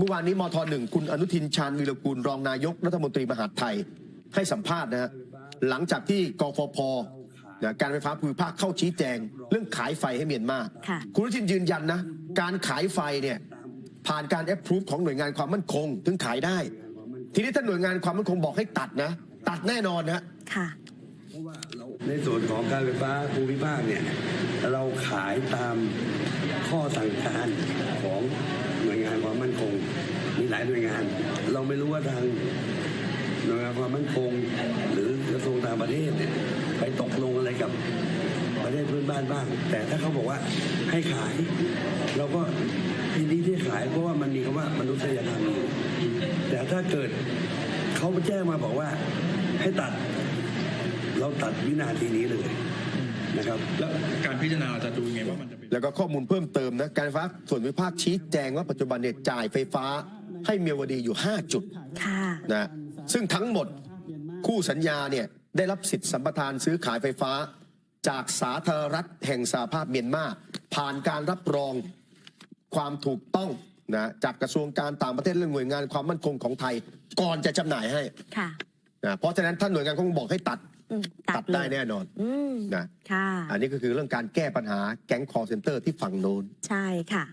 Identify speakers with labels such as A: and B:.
A: เมื่อวานนี้มทหนึ่งคุณอนุทินชาญวีรกูลรองนายกรัฐมนตรีมหาดไทยให้สัมภาษณ์นะฮะหลังจากที่กฟพนะการไฟฟ้าภูมิภาคเข้าชี้แจง เรื่องขายไฟให้เมียนมา
B: ค่ะ
A: คุณอนุทินยืนยันนะ การขายไฟเนี่ยผ่านการแอปพรูฟของหน่วยงานความมั่นคง ถึงขายได้ ทีนี้ถ้าหน่วยงานความมั่นคงบอกให้ตัดนะ ตัดแน่นอนนะ
B: ค่ะ
C: เพราะว่าเราในส่วนของการไฟฟ้าภูมิภาคเนี่ยเราขายตามข้อสั่งการของหน่วยงานความมั่นคงมีหลายหน่วยงาน เราไม่รู้ว่าทางหน่วยงานความมั่นคง หรือกระทรวงต่างประเทศเนี่ยไปตกลงอะไรกับประเทศเพื่อนบ้านบ้าง แต่ถ้าเขาบอกว่าให้ขาย เราก็ยินดีที่ขายเพราะว่ามันมีคำว่ามนุษยธรรมอยู่แต่ถ้าเกิดเขาแจ้งมาบอกว่าให้ตัด เราตัดวินาทีนี้เลยนะครับ
D: แล้วการพิจารณาเราจะดูยังไงว่ามันจะเป็น
A: แล้วก็ข้อมูลเพิ่มเติมนะการไฟฟ้าส่วนภูมิภาคชี้แจงว่าปัจจุบันเนี่ยจ่ายไฟฟ้า ให้เมียวดีอยู่ 5 จุด
B: ค่ะ
A: นะซึ่งทั้งหมดคู่สัญญาเนี่ยได้รับสิทธิสัมปทานซื้อขายไฟฟ้า จากสาธารณรัฐแห่งสหภาพเมียนมาผ่านการรับรองความถูกต้องนะจากกระทรวงการต่างประเทศและหน่วยงานความมั่นคงของไทยก่อนจะจำหน่ายให้
B: ค่ะ
A: นะเพราะฉะนั้นถ้าหน่วยงานเขาบอกให้ตัด
B: อืม
A: ตัด
B: เลย
A: ได้แน่นอน
B: อืม
A: นะ
B: ค่ะ
A: อันนี้ก็คือเรื่องการแก้ปัญหาแก๊งคอร์เซนเตอร์ที่ฝั่งโน้น
B: ใช่ค่ะ